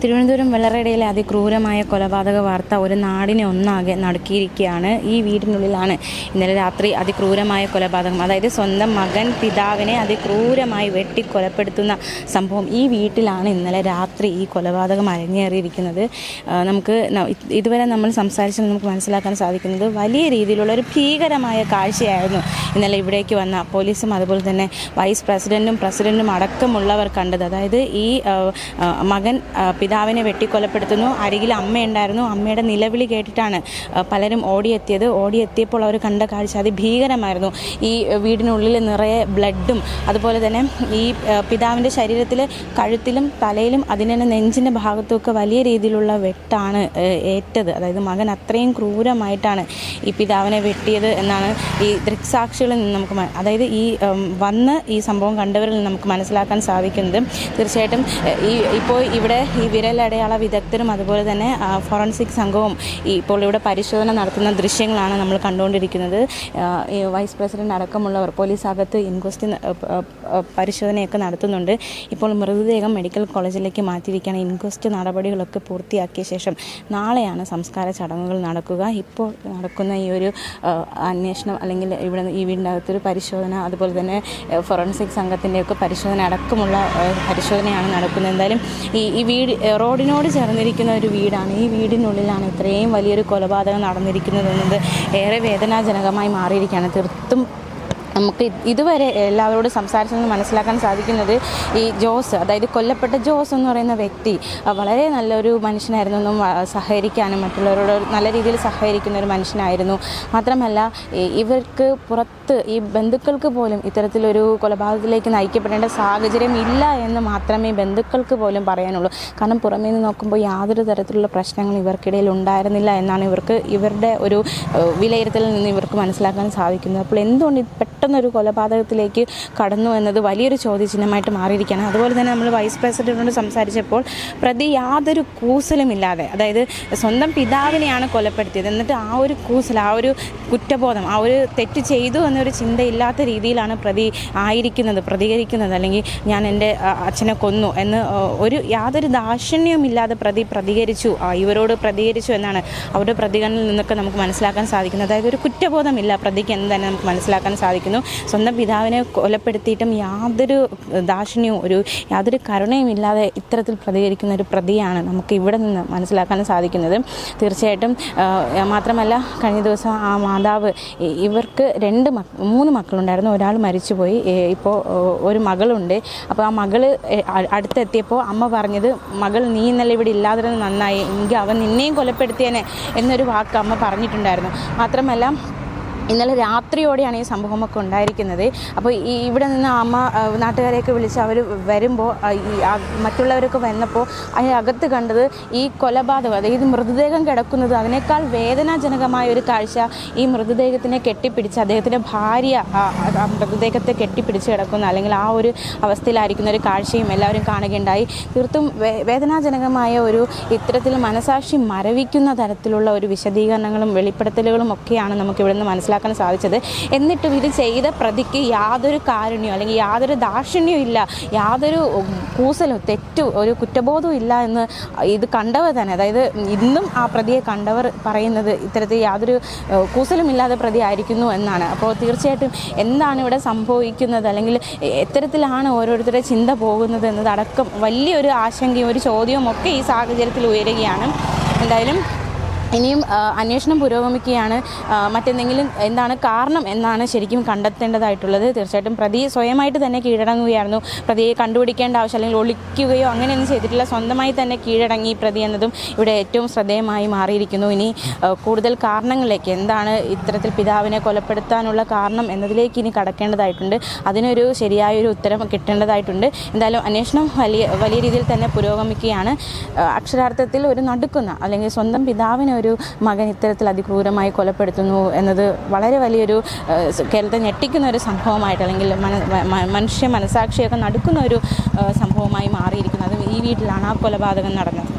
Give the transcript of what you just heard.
തിരുവനന്തപുരം വെള്ളറയിടയിലെ അതിക്രൂരമായ കൊലപാതക വാർത്ത ഒരു നാടിനെ ഒന്നാകെ നടുക്കിയിരിക്കുകയാണ് ഈ വീടിനുള്ളിലാണ് ഇന്നലെ രാത്രി അതിക്രൂരമായ കൊലപാതകം. അതായത് സ്വന്തം മകൻ പിതാവിനെ അതിക്രൂരമായി വെട്ടി കൊലപ്പെടുത്തുന്ന സംഭവം ഈ വീട്ടിലാണ് ഇന്നലെ രാത്രി ഈ കൊലപാതകം അരങ്ങേറിയിരിക്കുന്നത്. നമുക്ക് ഇതുവരെ നമ്മൾ സംസാരിച്ച് നമുക്ക് മനസ്സിലാക്കാൻ സാധിക്കുന്നത് വലിയ രീതിയിലുള്ള ഒരു ഭീകരമായ കാഴ്ചയായിരുന്നു ഇന്നലെ ഇവിടേക്ക് വന്ന പോലീസും അതുപോലെ തന്നെ വൈസ് പ്രസിഡന്റും പ്രസിഡന്റും അടക്കമുള്ളവർ കണ്ടത്. അതായത് ഈ മകൻ പിതാവിനെ വെട്ടിക്കൊലപ്പെടുത്തുന്നു. അരികിൽ അമ്മയുണ്ടായിരുന്നു. അമ്മയുടെ നിലവിളി കേട്ടിട്ടാണ് പലരും ഓടിയെത്തിയത്. ഓടിയെത്തിയപ്പോൾ അവർ കണ്ട കാഴ്ച അതിഭീകരമായിരുന്നു ഈ വീടിനുള്ളിൽ നിറയെ ബ്ലഡും അതുപോലെ തന്നെ ഈ പിതാവിന്റെ ശരീരത്തിൽ കഴുത്തിലും തലയിലും അതിന് തന്നെ നെഞ്ചിന്റെ ഭാഗത്തുമൊക്കെ വലിയ രീതിയിലുള്ള വെട്ടാണ് ഏറ്റത്. അതായത് മകൻ അത്രയും ക്രൂരമായിട്ടാണ് ഈ പിതാവിനെ വെട്ടിയത് എന്നാണ് ഈ ദൃക്സാക്ഷികളിൽ നിന്ന് നമുക്ക് അതായത് ഈ വന്ന് ഈ സംഭവം കണ്ടവരിൽ നിന്ന് നമുക്ക് മനസ്സിലാക്കാൻ സാധിക്കുന്നത്. തീർച്ചയായിട്ടും ഈ ഇപ്പോൾ ഇവിടെ ഈ വിരലടയാള വിദഗ്ധരും അതുപോലെ തന്നെ ഫോറൻസിക് സംഘവും ഇപ്പോൾ ഇവിടെ പരിശോധന നടത്തുന്ന ദൃശ്യങ്ങളാണ് നമ്മൾ കണ്ടുകൊണ്ടിരിക്കുന്നത്. വൈസ് പ്രസിഡന്റ് അടക്കമുള്ളവർ പോലീസ് അകത്ത് ഇൻക്വസ്റ്റ് പരിശോധനയൊക്കെ നടത്തുന്നുണ്ട്. ഇപ്പോൾ മൃതദേഹം മെഡിക്കൽ കോളേജിലേക്ക് മാറ്റിയിരിക്കുകയാണ്. ഇൻക്വസ്റ്റ് നടപടികളൊക്കെ പൂർത്തിയാക്കിയ ശേഷം നാളെയാണ് സംസ്കാര ചടങ്ങുകൾ നടക്കുക. ഇപ്പോൾ നടക്കുന്ന ഈ ഒരു അന്വേഷണം അല്ലെങ്കിൽ ഇവിടെ ഈ വീടിന്റെ അകത്തൊരു പരിശോധന അതുപോലെ തന്നെ ഫോറൻസിക് സംഘത്തിന്റെയൊക്കെ പരിശോധന അടക്കമുള്ള പരിശോധനയാണ് നടക്കുന്നത്. എന്തായാലും ഈ ഈ വീട് റോഡിനോട് ചേർന്നിരിക്കുന്ന ഒരു വീടാണ്. ഈ വീടിനുള്ളിലാണ് ഇത്രയും വലിയൊരു കൊലപാതകം നടന്നിരിക്കുന്നത് എന്നത് ഏറെ വേദനാജനകമായി മാറിയിരിക്കുകയാണ്. തീർത്തും നമുക്ക് ഇതുവരെ എല്ലാവരോടും സംസാരിച്ചു നിന്ന് മനസ്സിലാക്കാൻ സാധിക്കുന്നത് ഈ ജോസ് അതായത് കൊല്ലപ്പെട്ട ജോസ് എന്ന് പറയുന്ന വ്യക്തി വളരെ നല്ലൊരു മനുഷ്യനായിരുന്നു എന്നും സഹകരിക്കാനും മറ്റുള്ളവരോട് നല്ല രീതിയിൽ സഹകരിക്കുന്ന ഒരു മനുഷ്യനായിരുന്നു. മാത്രമല്ല ഇവർക്ക് പുറത്ത് ഈ ബന്ധുക്കൾക്ക് പോലും ഇത്തരത്തിലൊരു കൊലപാതകത്തിലേക്ക് നയിക്കപ്പെടേണ്ട സാഹചര്യം ഇല്ല എന്ന് മാത്രമേ ബന്ധുക്കൾക്ക് പോലും പറയാനുള്ളൂ. കാരണം പുറമേ നിന്ന് നോക്കുമ്പോൾ യാതൊരു തരത്തിലുള്ള പ്രശ്നങ്ങൾ ഇവർക്കിടയിൽ ഉണ്ടായിരുന്നില്ല എന്നാണ് ഇവർക്ക് ഇവരുടെ ഒരു വിലയിരുത്തലിൽ നിന്ന് ഇവർക്ക് മനസ്സിലാക്കാൻ സാധിക്കുന്നത്. അപ്പോൾ എന്തുകൊണ്ട് ഇത് പെട്ടെന്നൊരു കൊലപാതകത്തിലേക്ക് കടന്നു എന്നത് വലിയൊരു ചോദ്യചിഹ്നമായിട്ട് മാറിയിരിക്കുകയാണ്. അതുപോലെ തന്നെ നമ്മൾ വൈസ് പ്രസിഡന്റിനോട് സംസാരിച്ചപ്പോൾ പ്രതി യാതൊരു കൂസലുമില്ലാതെ അതായത് സ്വന്തം പിതാവിനെയാണ് കൊലപ്പെടുത്തിയത്. എന്നിട്ട് ആ ഒരു കൂസൽ ആ ഒരു കുറ്റബോധം ആ ഒരു തെറ്റ് ചെയ്തു എന്നൊരു ചിന്തയില്ലാത്ത രീതിയിലാണ് പ്രതി ആയിരിക്കുന്നത് പ്രതികരിക്കുന്നത്. അല്ലെങ്കിൽ ഞാൻ എന്റെ അച്ഛനെ കൊന്നു എന്ന് ഒരു യാതൊരു ദാക്ഷിണ്യവുമില്ലാതെ പ്രതി പ്രതികരിച്ചു. ഇവരോട് പ്രതികരിച്ചു എന്നാണ് അവരുടെ പ്രതികരണത്തിൽ നിന്നൊക്കെ നമുക്ക് മനസ്സിലാക്കാൻ സാധിക്കുന്നത്. അതായത് ഒരു കുറ്റബോധമില്ല പ്രതിക്ക് എന്ന് തന്നെ നമുക്ക് മനസ്സിലാക്കാൻ സാധിക്കുന്നു. സ്വന്തം പിതാവിനെ കൊലപ്പെടുത്തിയിട്ടും യാതൊരു ദാക്ഷിണ്യവും ഒരു യാതൊരു കരുണയും ഇല്ലാതെ ഇത്തരത്തിൽ പ്രതികരിക്കുന്ന ഒരു പ്രതിയാണ് നമുക്ക് ഇവിടെ നിന്ന് മനസ്സിലാക്കാൻ സാധിക്കുന്നത്. തീർച്ചയായിട്ടും മാത്രമല്ല കഴിഞ്ഞ ദിവസം ആ മാതാവ് ഇവർക്ക് രണ്ട് മക്ക മൂന്ന് മക്കളുണ്ടായിരുന്നു. ഒരാൾ മരിച്ചുപോയി ഇപ്പോൾ ഒരു മകളുണ്ട്. അപ്പോൾ ആ മകൾ അടുത്തെത്തിയപ്പോൾ അമ്മ പറഞ്ഞത് മകൾ നീ ഇന്നലെ ഇവിടെ ഇല്ലാതിരുന്നത് നന്നായി എങ്കിൽ അവൻ നിന്നെയും കൊലപ്പെടുത്തിയനെ എന്നൊരു വാക്ക് അമ്മ പറഞ്ഞിട്ടുണ്ടായിരുന്നു. മാത്രമല്ല ഇന്നലെ രാത്രിയോടെയാണ് ഈ സംഭവമൊക്കെ ഉണ്ടായിരിക്കുന്നത്. അപ്പോൾ ഈ ഇവിടെ നിന്ന് അമ്മ നാട്ടുകാരെയൊക്കെ വിളിച്ച് അവർ വരുമ്പോൾ ഈ മറ്റുള്ളവരൊക്കെ വന്നപ്പോൾ അതിനകത്ത് കണ്ടത് ഈ കൊലപാതകം അതായത് മൃതദേഹം കിടക്കുന്നത് അതിനേക്കാൾ വേദനാജനകമായ ഒരു കാഴ്ച ഈ മൃതദേഹത്തിനെ കെട്ടിപ്പിടിച്ച് അദ്ദേഹത്തിന്റെ ഭാര്യ മൃതദേഹത്തെ കെട്ടിപ്പിടിച്ച് കിടക്കുന്ന അല്ലെങ്കിൽ ആ ഒരു അവസ്ഥയിലായിരിക്കുന്ന ഒരു കാഴ്ചയും എല്ലാവരും കാണുകയുണ്ടായി. തീർത്തും വേദനാജനകമായ ഒരു ഇത്തരത്തിൽ മനസാക്ഷി മരവിക്കുന്ന തരത്തിലുള്ള ഒരു വിശദീകരണങ്ങളും വെളിപ്പെടുത്തലുകളും ഒക്കെയാണ് നമുക്ക് നിന്ന് നിന്ന് മനസ്സിലാക്കാൻ സാധിച്ചത്. എന്നിട്ടും ഇത് ചെയ്ത പ്രതിക്ക് യാതൊരു കാരുണ്യോ അല്ലെങ്കിൽ യാതൊരു ദാക്ഷിണ്യവും ഇല്ല. യാതൊരു കൂസലോ തെറ്റു ഒരു കുറ്റബോധവും ഇല്ല എന്ന് ഇത് കണ്ടവർ തന്നെ. അതായത് ഇന്നും ആ പ്രതിയെ കണ്ടവർ പറയുന്നത് ഇത്തരത്തിൽ യാതൊരു കൂസലുമില്ലാതെ പ്രതി ആയിരിക്കുന്നു എന്നാണ്. അപ്പോൾ തീർച്ചയായിട്ടും എന്താണ് ഇവിടെ സംഭവിക്കുന്നത്? അല്ലെങ്കിൽ എത്തരത്തിലാണ് ഓരോരുത്തരുടെ ചിന്ത പോകുന്നത് എന്നതടക്കം വലിയൊരു ആശങ്കയും ഒരു ചോദ്യവും ഒക്കെ ഈ സാഹചര്യത്തിൽ ഉയരുകയാണ്. എന്തായാലും ഇനിയും അന്വേഷണം പുരോഗമിക്കുകയാണ്. മറ്റെന്തെങ്കിലും എന്താണ് കാരണം എന്നാണ് ശരിക്കും കണ്ടെത്തേണ്ടതായിട്ടുള്ളത്. തീർച്ചയായിട്ടും പ്രതി സ്വയമായിട്ട് തന്നെ കീഴടങ്ങുകയായിരുന്നു. പ്രതിയെ കണ്ടുപിടിക്കേണ്ട ആവശ്യം അല്ലെങ്കിൽ ഒളിക്കുകയോ അങ്ങനെയൊന്നും ചെയ്തിട്ടില്ല. സ്വന്തമായി തന്നെ കീഴടങ്ങി പ്രതി എന്നതും ഇവിടെ ഏറ്റവും ശ്രദ്ധേയമായി മാറിയിരിക്കുന്നു. ഇനി കൂടുതൽ കാരണങ്ങളിലേക്ക് എന്താണ് ഇത്തരത്തിൽ പിതാവിനെ കൊലപ്പെടുത്താനുള്ള കാരണം എന്നതിലേക്ക് ഇനി കടക്കേണ്ടതായിട്ടുണ്ട്. അതിനൊരു ശരിയായൊരു ഉത്തരം കിട്ടേണ്ടതായിട്ടുണ്ട്. എന്തായാലും അന്വേഷണം വലിയ വലിയ രീതിയിൽ തന്നെ പുരോഗമിക്കുകയാണ്. അക്ഷരാർത്ഥത്തിൽ ഒരു നടുക്കുന്ന അല്ലെങ്കിൽ സ്വന്തം പിതാവിനെ ഒരു മകൻ ഇത്തരത്തിൽ അതിക്രൂരമായി കൊലപ്പെടുത്തുന്നു എന്നത് വളരെ വലിയൊരു കേരളത്തെ ഞെട്ടിക്കുന്ന ഒരു സംഭവമായിട്ട് അല്ലെങ്കിൽ മനുഷ്യ മനസാക്ഷിയൊക്കെ നടക്കുന്ന ഒരു സംഭവമായി മാറിയിരിക്കുന്നത് ഈ വീട്ടിലാണ് ആ കൊലപാതകം നടന്നത്.